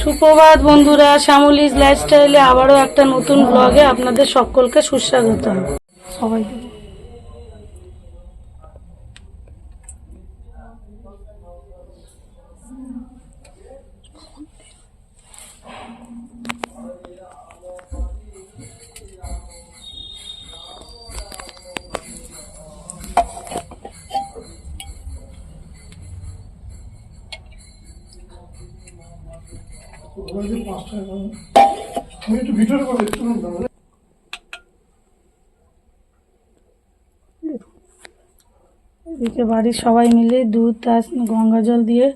সুপ্রভাত বন্ধুরা শ্যামলিজ লাইফস্টাইলে আবারও একটা নতুন ব্লগে আপনাদের সকলকে সুস্বাগত আমি একটু ভিতরে এদিকে বাড়ির সবাই মিলে দুধ আর গঙ্গা জল দিয়ে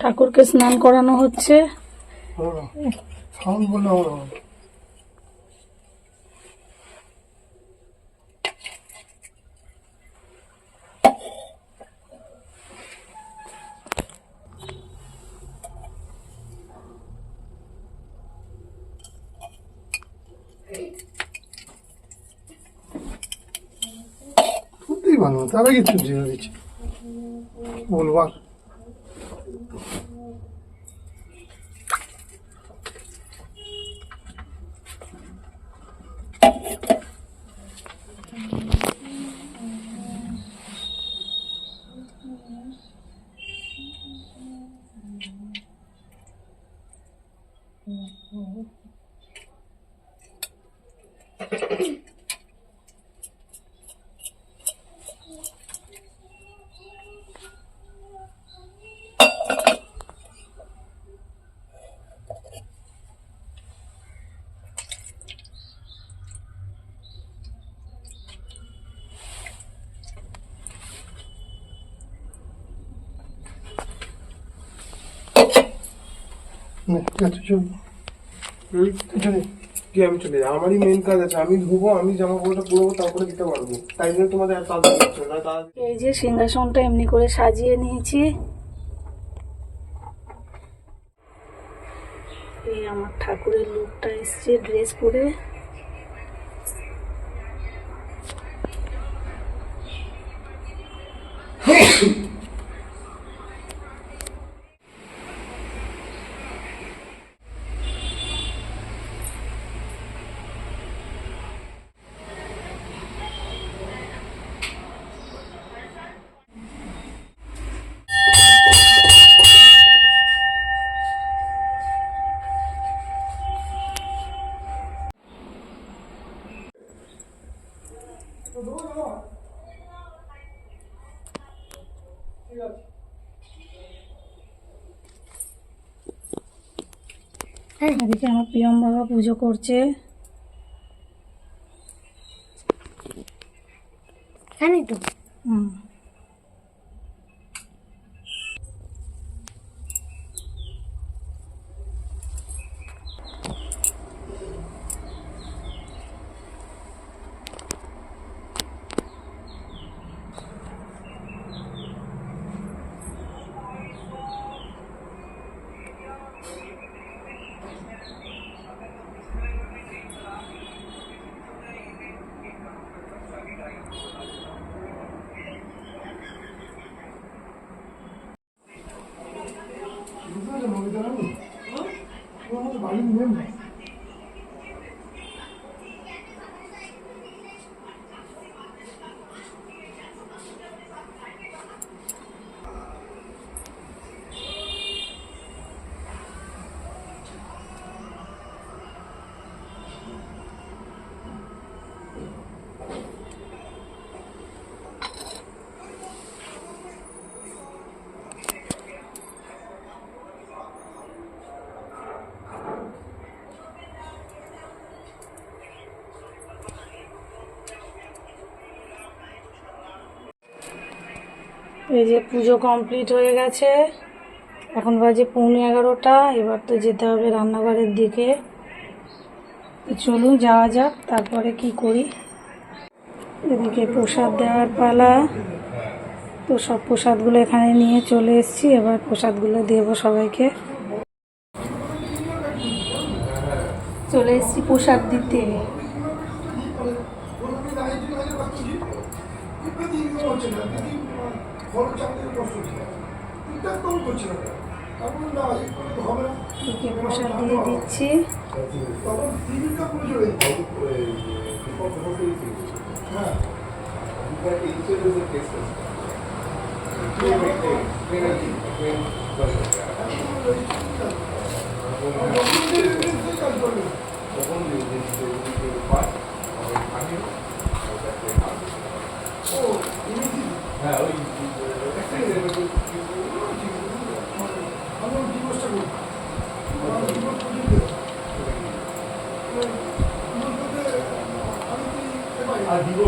ঠাকুরকে স্নান করানো হচ্ছে। সাউন্ড বললে আমার হবে সত্যিই ভালো তার আগে নে, তুই চল। তুই চলে কি আমি চলে যাই আমারই মেন কাজ আছে। আমি ধুবো আমি জামা কাপড়টা পুরবো তারপরে দিতে পারব। তাই জন্য তোমাদের এত তাড়াতাড়ি করছে না এই যে সিংহাসনটা এমনি করে সাজিয়ে নিয়েছি। এই আমার ঠাকুরের লুকটা এসছে ড্রেস পরে। এদিকে আমার প্রিয়ম বাবা পুজো করছে। জানি তো? হুম। মতো বাড়ির নিয়ম নেই। এই যে পুজো কমপ্লিট হয়ে গেছে। এখন বাজে পৌনে এগারোটা, এবার তো যেতে হবে রান্নাঘরের দিকে। চলুন, যাওয়া যাক, তারপরে কি করি। এদিকে প্রসাদ দেওয়ার পালা। তো সব প্রসাদগুলো এখানে নিয়ে চলে এসেছি, এবার প্রসাদগুলো দেবো সবাইকে। চলে এসেছি প্রসাদ দিতে। খরচ চাকরির কষ্ট ছিল একদম করছে না। তারপরে না এই করলে তো হবে না। প্রসাদ দিয়ে দিচ্ছি? তখন টিভিটা করে চলে হ্যাঁ। কাজ করবে আমি করি করে ডিভোর্স ওই জন্য আমাকে দিল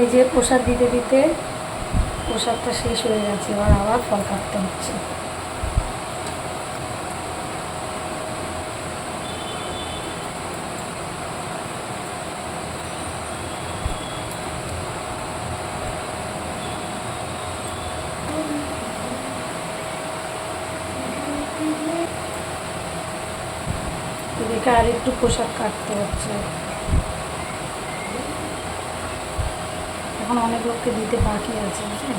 এই যে প্রসাদ দিতে দিতে প্রসাদটা শেষ হয়ে গেছে, এবার আবার ফল কাটতে হচ্ছে। আর একটু পোশাক কাটতে হচ্ছে। এখন অনেক লোককে দিতে বাকি আছে বুঝলেন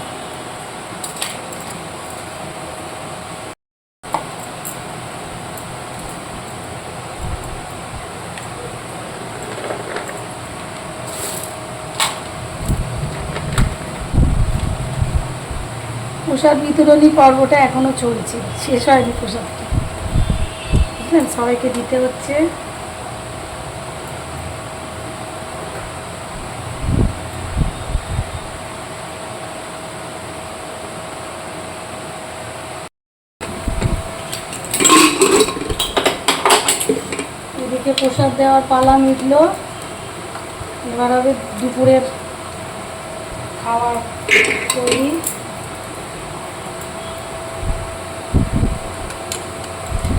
প্রসাদ বিতরণী পর্বটা এখনও চলছে, শেষ হয়নি প্রসাদটা। বুঝলেন? সবাইকে দিতে হচ্ছে এদিকে প্রসাদ দেওয়ার পালা মিটলো। এবার হবে দুপুরের খাওয়ার তৈরি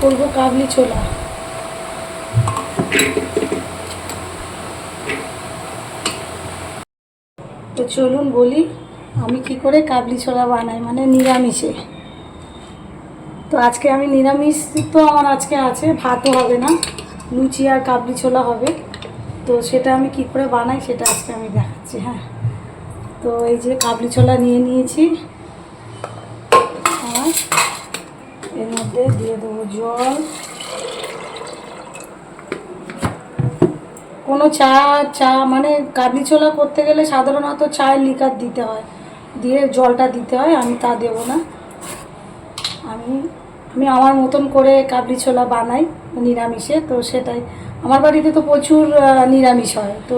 করব কাবলি ছোলা। তো চলুন বলি, আমি কি করে কাবলি ছোলা বানাই মানে নিরামিষে। তো আজকে আমি নিরামিষ তো আমার আজকে আছে, ভাতও হবে না। লুচি আর কাবলি ছোলা হবে। তো সেটা আমি কি করে বানাই সেটা আজকে আমি দেখাচ্ছি হ্যাঁ। তো এই যে কাবলি ছোলা নিয়ে নিয়েছি। আর এর মধ্যে দিয়ে দেবো জল। কোনো চা চা মানে কাবলি ছোলা করতে গেলে সাধারণত চায়ের লিকার দিতে হয়। দিয়ে জলটা দিতে হয়, আমি তা দেবো না। আমি আমার মতন করে কাবলি ছোলা বানাই নিরামিষে, তো সেটাই। আমার বাড়িতে তো প্রচুর নিরামিষ হয়, তো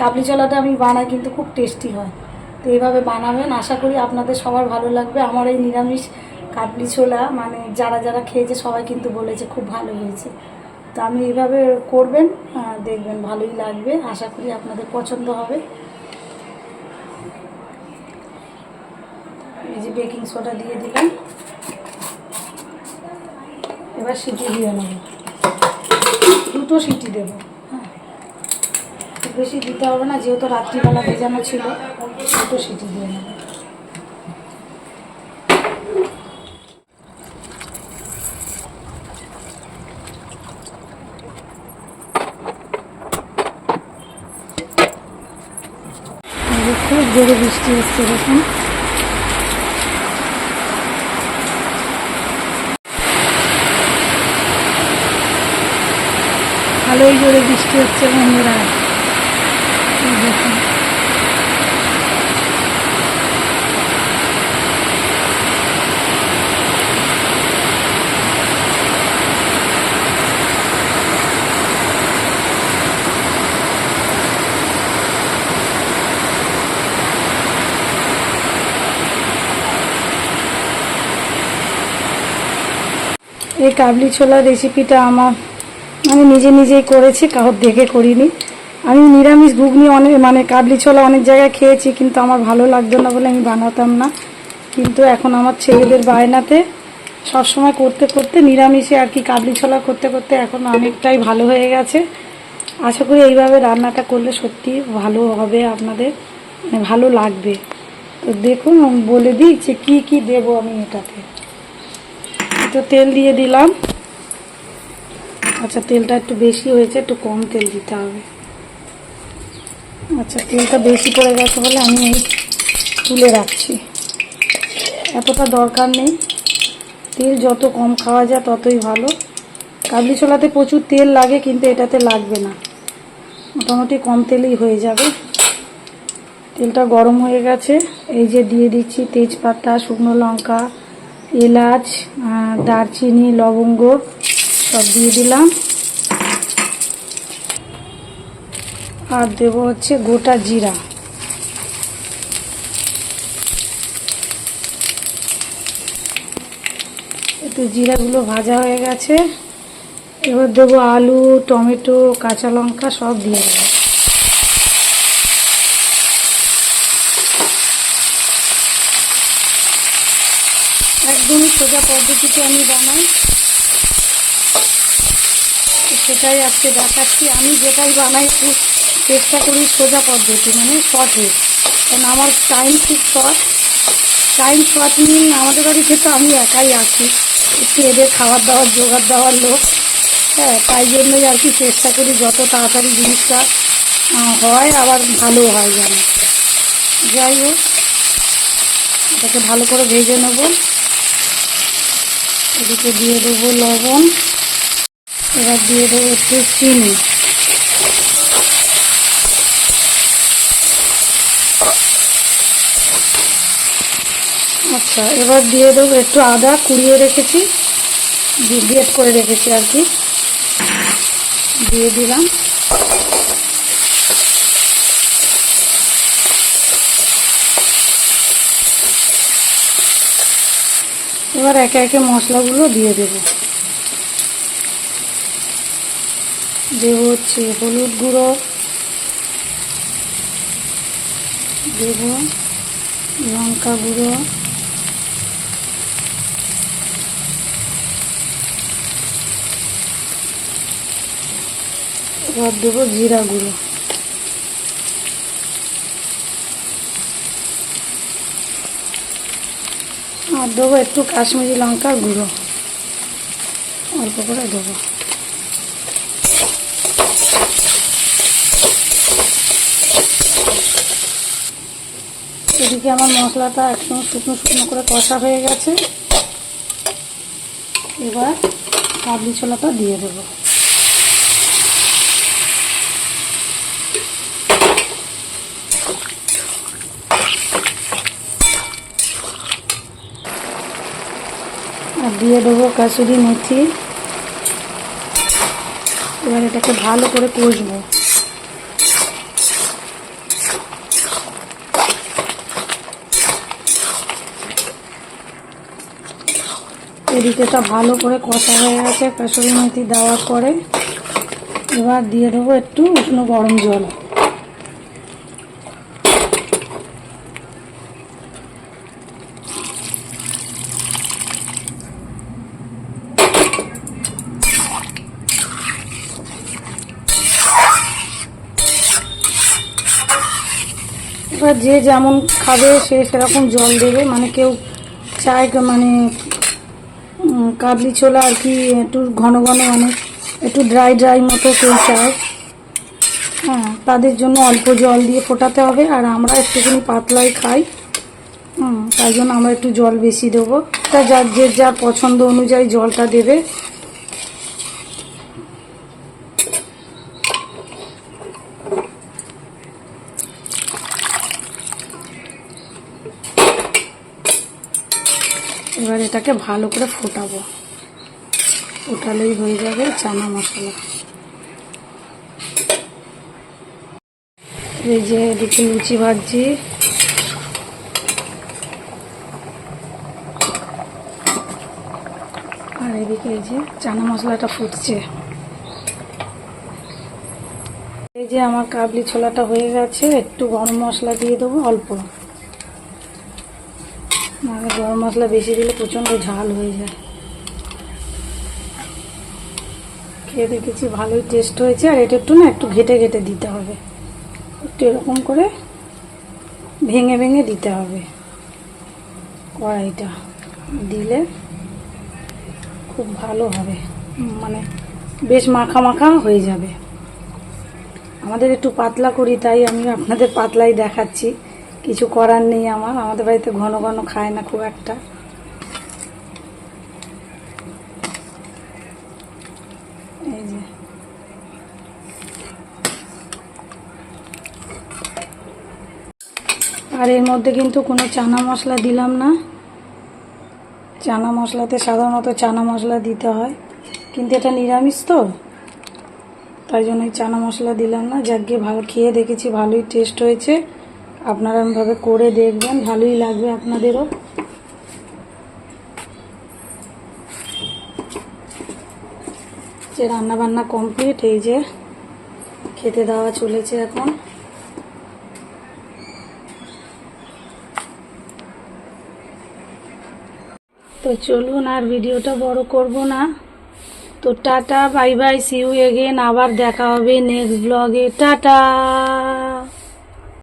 কাবলি ছোলাটা আমি বানাই কিন্তু খুব টেস্টি হয়। তো এইভাবে বানাবেন, আশা করি আপনাদের সবার ভালো লাগবে। আমার এই নিরামিষ কাবলি ছোলা মানে যারা যারা খেয়েছে সবাই কিন্তু বলেছে খুব ভালো হয়েছে। তো আমি এইভাবে করবেন দেখবেন ভালোই লাগবে, আশা করি আপনাদের পছন্দ হবে। এই যে বেকিং সোডা দিয়ে দিলাম। এবার সিটি দিয়ে নেব। দুটো সিটি দেব হ্যাঁ। বেশি দিতে হবে না, যেহেতু রাত্রিবেলা ভেজানো ছিল, দুটো সিটি দিয়ে নেব। খুব জোরে বৃষ্টি হচ্ছে, দেখুন। ভালোই জোরে বৃষ্টি হচ্ছে বন্ধুরা। এই কাবলি ছোলা রেসিপিটা আমার আমি নিজে নিজেই করেছি কারোর দেখে করিনি। আমি নিরামিষ ঘুগনি অনেক মানে কাবলি ছোলা অনেক জায়গায় খেয়েছি, কিন্তু আমার ভালো লাগতো না বলে আমি বানাতাম না। কিন্তু এখন আমার ছেলেদের বায়নাতে সবসময় করতে করতে নিরামিষে আর কি কাবলি ছোলা করতে করতে এখন অনেকটাই ভালো হয়ে গেছে। আশা করি এইভাবে রান্নাটা করলে সত্যি ভালো হবে আপনাদের মানে ভালো লাগবে। তো দেখুন, বলে দিই যে কী কী দেবো আমি এটাতে। একটু তেল দিয়ে দিলাম। আচ্ছা তেলটা একটু বেশি হয়েছে, একটু কম তেল দিতে হবে। আচ্ছা তেলটা বেশি পড়ে গেছে বলে আমি এই তুলে রাখছি। এতটা দরকার নেই। তেল যত কম খাওয়া যায়, ততই ভালো। কাবলি ছোলাতে প্রচুর তেল লাগে, কিন্তু এটাতে লাগবে না। মোটামুটি কম তেলেই হয়ে যাবে। তেলটা গরম হয়ে গেছে। এই যে দিয়ে দিচ্ছি তেজপাতা, শুকনো লঙ্কা, এলাচ দারচিনি, লবঙ্গ। সব দিয়ে দিলাম। আর দেবো হচ্ছে গোটা জিরা। একটু জিরাগুলো ভাজা হয়ে গেছে। এবার দেবো আলু, টমেটো, কাঁচা লঙ্কা সব দিয়ে দেবো একদমই সোজা পদ্ধতিতে আমি বানাই। তো সেটাই আজকে দেখাচ্ছি। আমি যেটাই বানাই, একটু চেষ্টা করি সোজা পদ্ধতি মানে শর্টে কারণ আমার টাইম খুব শর্ট টাইম শর্ট নিয়ে আমাদের বাড়িতে তো আমি একাই আছি। একটু এদের খাবার দাবার, জোগাড় দেওয়ার লোক। হ্যাঁ তাই জন্যই আর কি চেষ্টা করি যত তাড়াতাড়ি জিনিসটা হয় আবার ভালো হয় যেন। যাই হোক, এটাকে ভালো করে ভেজে নেব। এদিকে দিয়ে দেবো লবণ। এবার দিয়ে দেবো একটু চিনি। আচ্ছা এবার দিয়ে দেবো একটু আদা কুড়িয়ে রেখেছি গ্রেট করে রেখেছি আর কি। দিয়ে দিলাম। এবার একে একে মশলাগুলো দিয়ে দেব। দেব হচ্ছে হলুদ গুঁড়ো। দেব লঙ্কা গুঁড়ো। এবার দেবো জিরা গুঁড়ো। আর দেবো একটু কাশ্মীরি লঙ্কার গুঁড়ো। অল্প করে দেবো। এদিকে আমার মশলাটা একদম শুকনো শুকনো করে কষা হয়ে গেছে। এবার কাবলি ছোলাটা দিয়ে দেবো। আর দিয়ে দেবো কাসুরি মেথি। এবার এটাকে ভালো করে কষবো। এদিকেটা ভালো করে কষা হয়ে গেছে কাসুরি মেথি দেওয়ার পরে এবার দিয়ে দেবো একটু উষ্ণ গরম জল। এবার যে যেমন খাবে সে সেরকম জল দেবে মানে কেউ চায় মানে কাবলি ছোলা আর কি, একটু ঘন ঘন মানে একটু ড্রাই ড্রাই মতো কেউ চায় হ্যাঁ তাদের জন্য অল্প জল দিয়ে ফোটাতে হবে আর আমরা একটুখানি পাতলাই খাই। হুম, তাই জন্য আমরা একটু জল বেশি দেবো। তা যার যে যার পছন্দ অনুযায়ী জলটা দেবে। এবার এটাকে ভালো করে ফোটাবো। ফোটালেই হয়ে যাবে চানা মশলা। এই যে এদিকে লুচি ভাজছি। আর এদিকে এই যে চানা মশলাটা ফুটছে। এই যে আমার কাবলি ছোলাটা হয়ে গেছে, একটু গরম মশলা দিয়ে দেবো, অল্প। গরম মশলা বেশি দিলে প্রচণ্ড ঝাল হয়ে যায়। খেয়ে দেখেছি ভালোই টেস্ট হয়েছে, আর এটা একটু না একটু ঘেটে ঘেটে দিতে হবে। একটু এরকম করে ভেঙে ভেঙে দিতে হবে কড়াইটা। দিলে খুব ভালো হবে মানে বেশ মাখা মাখা হয়ে যাবে। আমাদের একটু পাতলা করি, তাই আমি আপনাদের পাতলাই দেখাচ্ছি। কিছু করার নেই আমার। আমাদের বাড়িতে ঘন ঘন খায় না খুব একটা। আর এর মধ্যে কিন্তু কোনো চানা মশলা দিলাম না। চানা মশলাতে সাধারণত চানা মশলা দিতে হয়। কিন্তু এটা নিরামিষ তো। তাই জন্য চানা মশলা দিলাম না। যাক ভালো খেয়ে দেখেছি, ভালোই টেস্ট হয়েছে। আপনারা এমভাবে করে দেখবেন, ভালোই লাগবে আপনাদেরও। যে রান্না বান্না কমপ্লিট, এই যে খেতে দেওয়া চলেছে এখন। তো চলুন আর ভিডিওটা বড় করব না। তো tata, bye bye see you again আবার দেখা হবে নেক্সট ব্লগে টাটা!